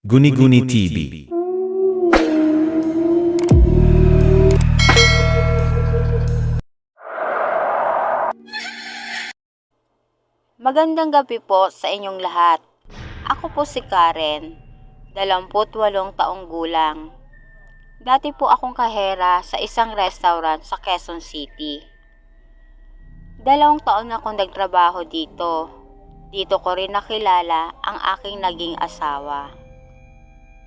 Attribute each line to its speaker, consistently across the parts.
Speaker 1: Guni-Guni TV.
Speaker 2: Magandang gabi po sa inyong lahat. Ako po si Karen, 28 taong gulang. Dati po akong kahera sa isang restaurant sa Quezon City. Dalawang taon na akong nagtrabaho dito. Dito ko rin nakilala ang aking naging asawa.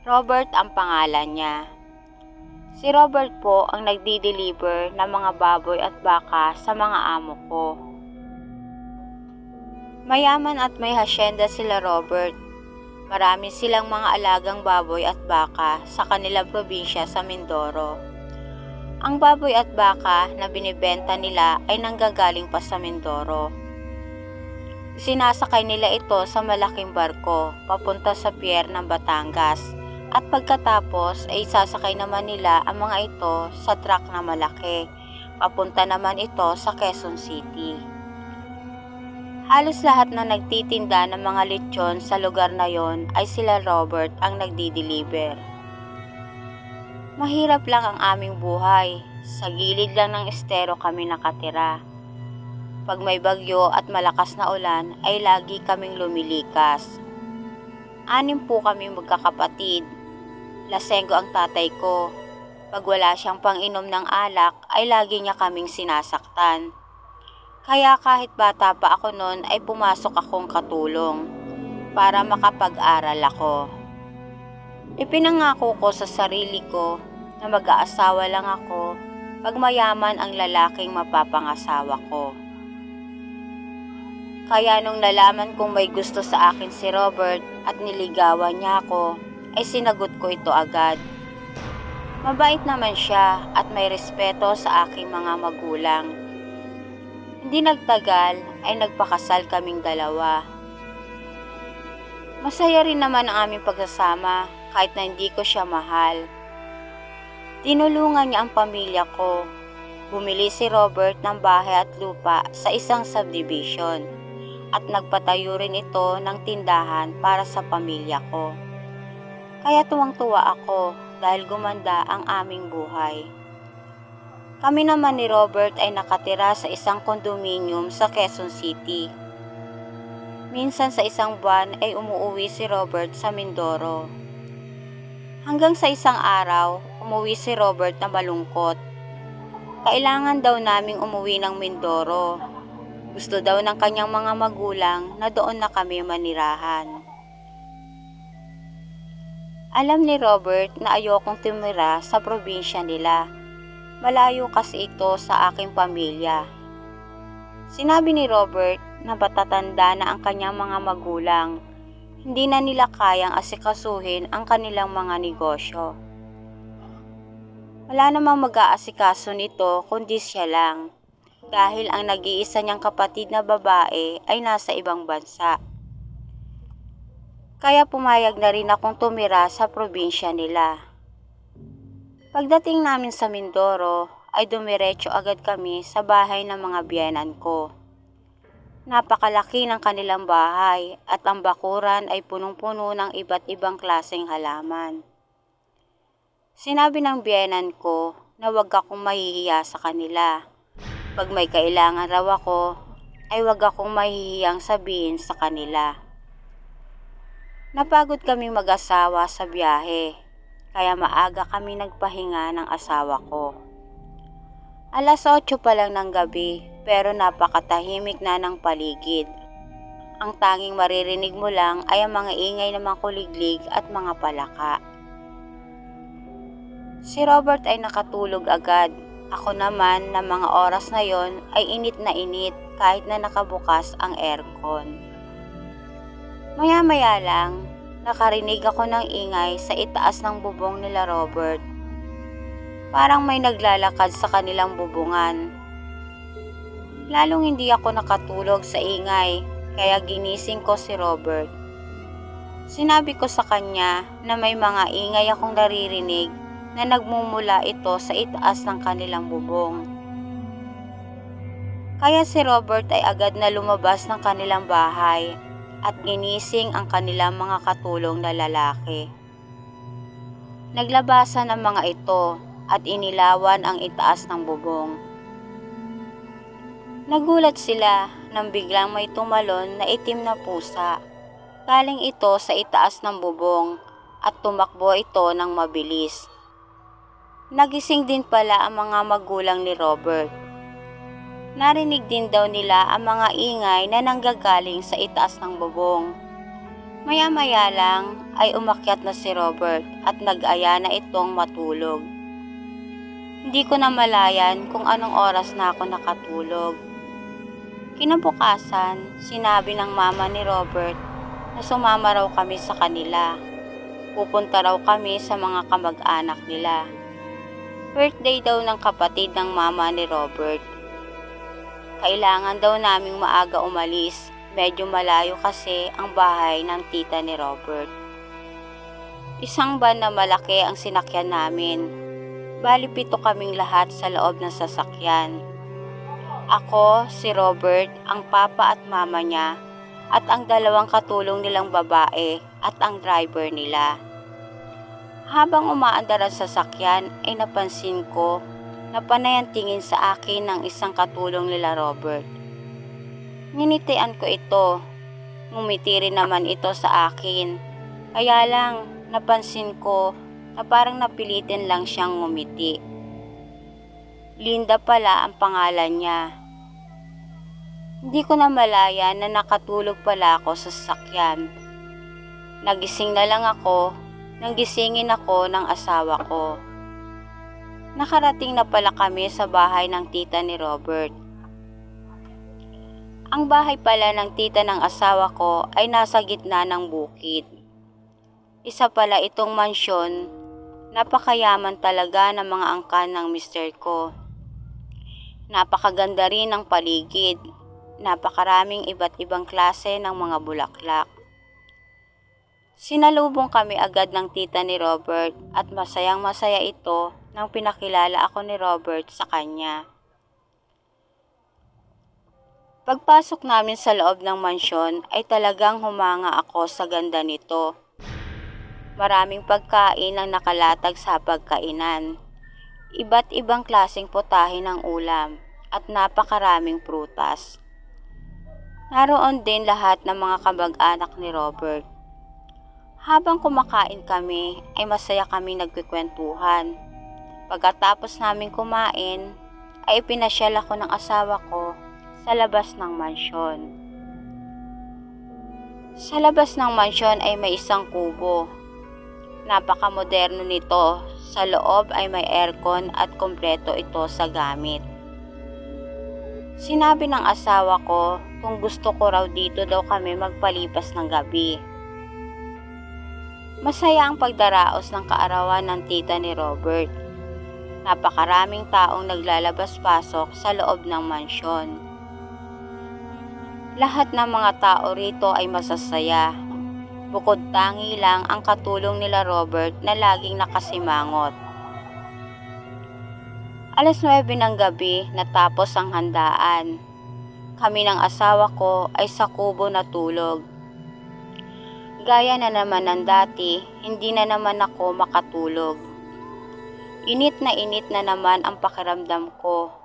Speaker 2: Robert ang pangalan niya. Si Robert po ang nagdi-deliver ng mga baboy at baka sa mga amo ko. Mayaman at may hasyenda sila Robert. Marami silang mga alagang baboy at baka sa kanilang probinsya sa Mindoro. Ang baboy at baka na binibenta nila ay nanggagaling pa sa Mindoro. Sinasakay nila ito sa malaking barko papunta sa pier ng Batangas at pagkatapos ay sasakay naman nila ang mga ito sa truck na malaki. Papunta naman ito sa Quezon City. Halos lahat na nagtitinda ng mga lechon sa lugar na yon ay sila Robert ang nagdi-deliver. Mahirap lang ang aming buhay. Sa gilid lang ng estero kami nakatira. Pag may bagyo at malakas na ulan ay lagi kaming lumilikas. Anim po kami magkakapatid. Lasenggo ang tatay ko. Pag wala siyang panginom ng alak ay lagi niya kaming sinasaktan. Kaya kahit bata pa ako noon ay pumasok akong katulong para makapag-aral ako. Ipinangako ko sa sarili ko na mag-aasawa lang ako pag mayaman ang lalaking mapapangasawa ko. Kaya nung nalaman kong may gusto sa akin si Robert at niligawan niya ako, ay sinagot ko ito agad. Mabait naman siya at may respeto sa aking mga magulang. Hindi nagtagal ay nagpakasal kaming dalawa. Masaya rin naman ang aming pagsasama kahit na hindi ko siya mahal. Tinulungan niya ang pamilya ko. Bumili si Robert ng bahay at lupa sa isang subdivision at nagpatayo rin ito ng tindahan para sa pamilya ko. Kaya tuwang-tuwa ako dahil gumanda ang aming buhay. Kami naman ni Robert ay nakatira sa isang condominium sa Quezon City. Minsan sa isang buwan ay umuwi si Robert sa Mindoro. Hanggang sa isang araw, umuwi si Robert na malungkot. Kailangan daw naming umuwi ng Mindoro. Gusto daw ng kanyang mga magulang na doon na kami manirahan. Alam ni Robert na ayokong tumira sa probinsya nila. Malayo kasi ito sa aking pamilya. Sinabi ni Robert na patatanda na ang kanyang mga magulang. Hindi na nila kayang asikasuhin ang kanilang mga negosyo. Wala namang mag-aasikaso nito kundi siya lang dahil ang nag-iisa niyang kapatid na babae ay nasa ibang bansa. Kaya pumayag na rin akong tumira sa probinsya nila. Pagdating namin sa Mindoro, ay dumiretso agad kami sa bahay ng mga biyenan ko. Napakalaki ng kanilang bahay at ang bakuran ay punong-puno ng iba't ibang klaseng halaman. Sinabi ng biyenan ko na huwag akong mahihiya sa kanila. Pag may kailangan raw ako, ay huwag akong mahihiyang sabihin sa kanila. Napagod kami mag-asawa sa biyahe, kaya maaga kami nagpahinga ng asawa ko. Alas 8 pa lang ng gabi, pero napakatahimik na ng paligid. Ang tanging maririnig mo lang ay ang mga ingay ng mga kuliglig at mga palaka. Si Robert ay nakatulog agad. Ako naman na mga oras na yon ay init na init kahit na nakabukas ang aircon. Maya-maya lang, nakarinig ako ng ingay sa itaas ng bubong nila Robert. Parang may naglalakad sa kanilang bubungan. Lalong hindi ako nakatulog sa ingay, kaya ginising ko si Robert. Sinabi ko sa kanya na may mga ingay akong naririnig na nagmumula ito sa itaas ng kanilang bubong. Kaya si Robert ay agad na lumabas ng kanilang bahay at ginising ang kanilang mga katulong na lalaki. Naglabasan ang mga ito at inilawan ang itaas ng bubong. Nagulat sila nang biglang may tumalon na itim na pusa. Galing ito sa itaas ng bubong at tumakbo ito ng mabilis. Nagising din pala ang mga magulang ni Robert. Narinig din daw nila ang mga ingay na nanggagaling sa itaas ng bubong. Maya-maya lang ay umakyat na si Robert at nag-aya na itong matulog. Hindi ko na malayan kung anong oras na ako nakatulog. Kinabukasan, sinabi ng mama ni Robert na sumama raw kami sa kanila. Pupunta raw kami sa mga kamag-anak nila. Birthday daw ng kapatid ng mama ni Robert. Kailangan daw naming maaga umalis Medyo malayo kasi ang bahay ng tita ni Robert. Isang van na malaki ang sinakyan namin. Bali kaming lahat sa loob ng sasakyan. Ako, si Robert, ang papa at mama niya, at ang dalawang katulong nilang babae at ang driver nila. Habang umaandar ang sasakyan ay napansin ko na panay ang tingin sa akin ng isang katulong nila Robert. Ninitian ko ito. Ngumiti rin naman ito sa akin. Kaya lang, napansin ko na parang napilitin lang siyang ngumiti. Linda pala ang pangalan niya. Hindi ko na malaya na nakatulog pala ako sa sasakyan. Nagising na lang ako nang gisingin ako ng asawa ko. Nakarating na pala kami sa bahay ng tita ni Robert. Ang bahay pala ng tita ng asawa ko ay nasa gitna ng bukid. Isa pala itong mansyon, napakayaman talaga ng mga angkan ng mister ko. Napakaganda rin ng paligid, napakaraming iba't ibang klase ng mga bulaklak. Sinalubong kami agad ng tita ni Robert at masayang masaya ito nang pinakilala ako ni Robert sa kanya. Pagpasok namin sa loob ng mansyon ay talagang humanga ako sa ganda nito. Maraming pagkain ang nakalatag sa pagkainan. Iba't ibang klaseng putahe ng ulam at napakaraming prutas. Naroon din lahat ng mga kabag-anak ni Robert. Habang kumakain kami ay masaya kami nagkikwentuhan. Pagkatapos namin kumain ay pinasyal ako ng asawa ko sa labas ng mansyon. Sa labas ng mansyon ay may isang kubo. Napakamoderno nito. Sa loob ay may aircon at kompleto ito sa gamit. Sinabi ng asawa ko kung gusto ko raw dito daw kami magpalipas ng gabi. Masaya ang pagdaraos ng kaarawan ng tita ni Robert. Napakaraming taong naglalabas-pasok sa loob ng mansyon. Lahat ng mga tao rito ay masasaya. Bukod tangi lang ang katulong nila Robert na laging nakasimangot. Alas 9 ng gabi natapos ang handaan. Kami ng asawa ko ay sa kubo natulog. Gaya na naman ng dati, hindi na naman ako makatulog. Init na init na naman ang pakiramdam ko.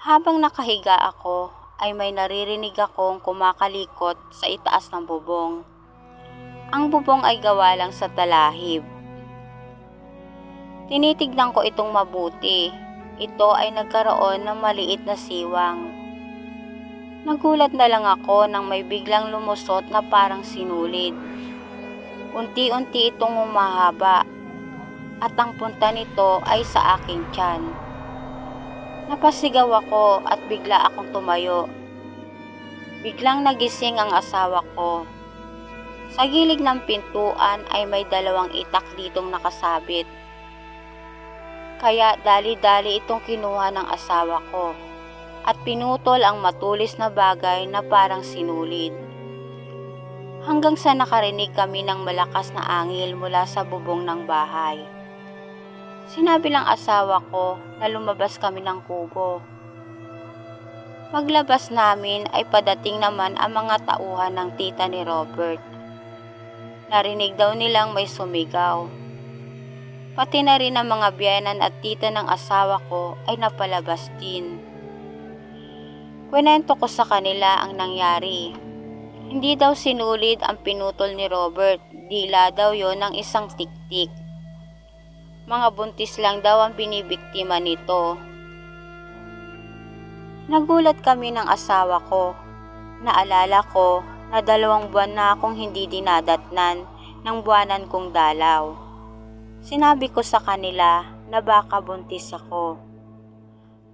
Speaker 2: Habang nakahiga ako, ay may naririnig akong kumakalikot sa itaas ng bubong. Ang bubong ay gawa lang sa talahib. Tinitignan ko itong mabuti. Ito ay nagkaroon ng maliit na siwang. Nagulat na lang ako nang may biglang lumusot na parang sinulid. Unti-unti itong humahaba at ang punta nito ay sa aking tiyan. Napasigaw ako at bigla akong tumayo. Biglang nagising ang asawa ko. Sa gilid ng pintuan ay may dalawang itak ditong nakasabit. Kaya dali-dali itong kinuha ng asawa ko at pinutol ang matulis na bagay na parang sinulid. Hanggang sa nakarinig kami ng malakas na angil mula sa bubong ng bahay. Sinabi lang asawa ko na lumabas kami ng kubo. Paglabas namin ay padating naman ang mga tauhan ng tita ni Robert. Narinig daw nilang may sumigaw. Pati na rin ang mga biyenan at tita ng asawa ko ay napalabas din. Kwento ko sa kanila ang nangyari. Hindi daw sinulid ang pinutol ni Robert, dila daw yon ng isang tiktik. Mga buntis lang daw ang binibiktima nito. Nagulat kami ng asawa ko. Naalala ko na dalawang buwan na akong hindi dinadatnan ng buwanan kong dalaw. Sinabi ko sa kanila na baka buntis ako.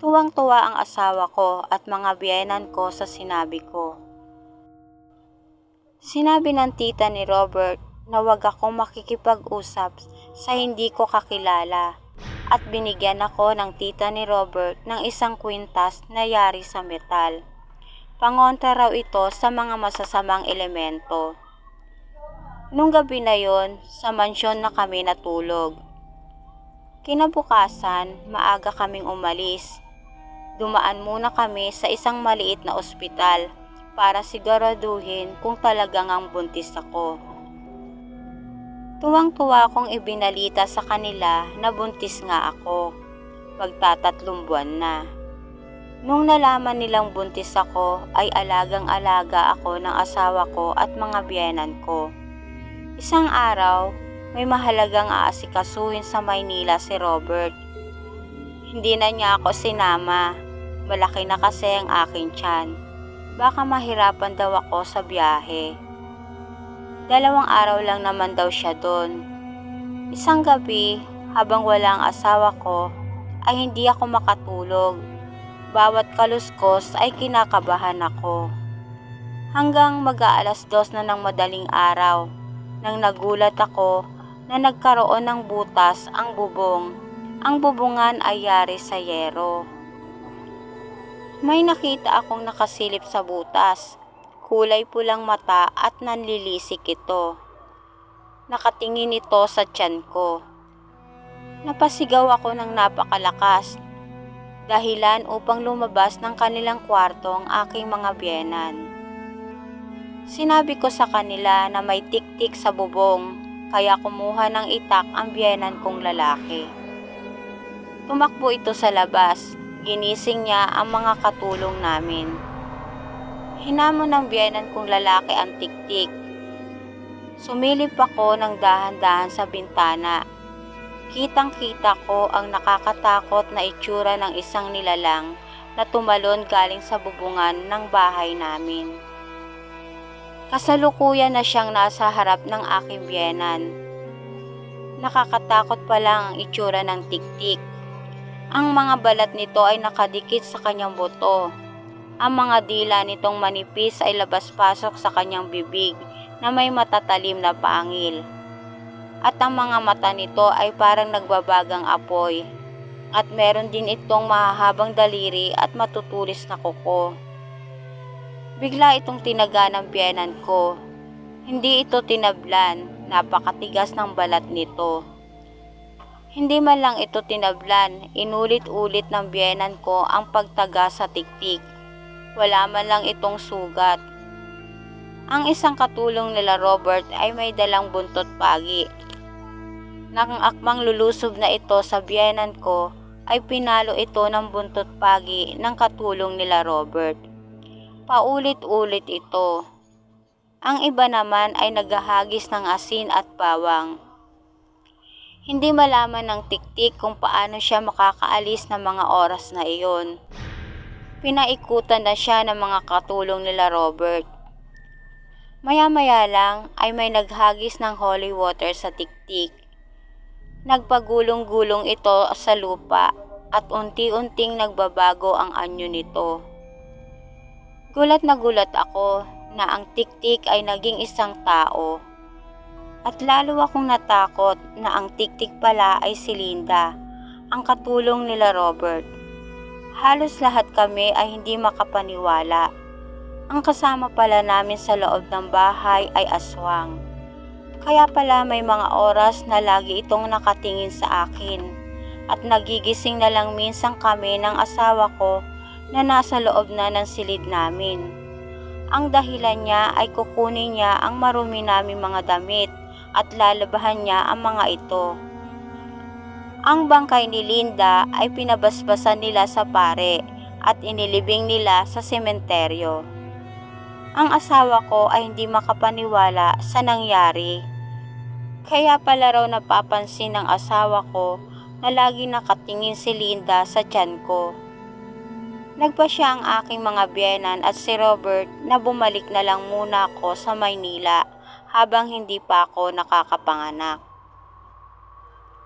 Speaker 2: Tuwang-tuwa ang asawa ko at mga biyenan ko sa sinabi ko. Sinabi ng tita ni Robert na wag akong makikipag-usap sa hindi ko kakilala at binigyan ako ng tita ni Robert ng isang kwintas na yari sa metal. Pangontra raw ito sa mga masasamang elemento. Nung gabi na yon, sa mansyon na kami natulog. Kinabukasan, maaga kaming umalis. Dumaan muna kami sa isang maliit na ospital para siguraduhin kung talagang ang buntis ako. Tuwang-tuwa akong ibinalita sa kanila na buntis nga ako. Magtatatlong buwan na. Nung nalaman nilang buntis ako ay alagang-alaga ako ng asawa ko at mga biyenan ko. Isang araw, may mahalagang aasikasuhin sa Maynila si Robert. Hindi na niya ako sinama. Malaki na kasi ang aking tiyan. Baka mahirapan daw ako sa biyahe. Dalawang araw lang naman daw siya doon. Isang gabi, habang wala ang asawa ko, ay hindi ako makatulog. Bawat kaluskos ay kinakabahan ako. Hanggang mag-aalas dos na ng madaling araw, nang nagulat ako na nagkaroon ng butas ang bubong. Ang bubungan ay yari sa yero. May nakita akong nakasilip sa butas. Kulay pulang mata at nanlilisik ito. Nakatingin ito sa tiyan ko. Napasigaw ako ng napakalakas. Dahilan upang lumabas ng kanilang kwarto ang aking mga biyenan. Sinabi ko sa kanila na may tiktik sa bubong, kaya kumuha ng itak ang biyenan kong lalaki. Tumakbo ito sa labas, ginising niya ang mga katulong namin. Hinamon ng biyenan kong lalaki ang tiktik. Sumilip ako ng dahan-dahan sa bintana. Kitang-kita ko ang nakakatakot na itsura ng isang nilalang na tumalon galing sa bubungan ng bahay namin. Kasalukuyan na siyang nasa harap ng aking biyenan. Nakakatakot pa lang ang itsura ng tiktik. Ang mga balat nito ay nakadikit sa kanyang buto. Ang mga dila nitong manipis ay labas-pasok sa kanyang bibig na may matatalim na pangil. At ang mga mata nito ay parang nagbabagang apoy. At meron din itong mahahabang daliri at matutulis na kuko. Bigla itong tinaga ng biyenan ko. Hindi ito tinablan, napakatigas ng balat nito. Hindi man lang ito tinablan, inulit-ulit ng biyenan ko ang pagtaga sa tiktik. Wala man lang itong sugat. Ang isang katulong nila Robert ay may dalang buntot pagi. Nang akmang lulusob na ito sa biyenan ko, ay pinalo ito ng buntot pagi ng katulong nila Robert. Paulit-ulit ito. Ang iba naman ay naghahagis ng asin at bawang. Hindi malaman ng tiktik kung paano siya makakaalis ng mga oras na iyon. Pinaikutan na siya ng mga katulong nila Robert. Maya-maya lang ay may naghagis ng holy water sa tiktik. Nagpagulong-gulong ito sa lupa at unti-unting nagbabago ang anyo nito. Gulat na gulat ako na ang tiktik ay naging isang tao. At lalo akong natakot na ang tiktik pala ay si Linda, ang katulong nila Robert. Halos lahat kami ay hindi makapaniwala. Ang kasama pala namin sa loob ng bahay ay aswang. Kaya pala may mga oras na lagi itong nakatingin sa akin at nagigising na lang minsan kami ng asawa ko na nasa loob na ng silid namin. Ang dahilan niya ay kukunin niya ang marumi naming mga damit at lalabahan niya ang mga ito. Ang bangkay ni Linda ay pinabasbasan nila sa pare at inilibing nila sa sementeryo. Ang asawa ko ay hindi makapaniwala sa nangyari. Kaya pala raw napapansin ng asawa ko na lagi nakatingin si Linda sa tiyan ko. Nagpa siya ang aking mga biyenan at si Robert na bumalik na lang muna ako sa Maynila habang hindi pa ako nakakapanganak.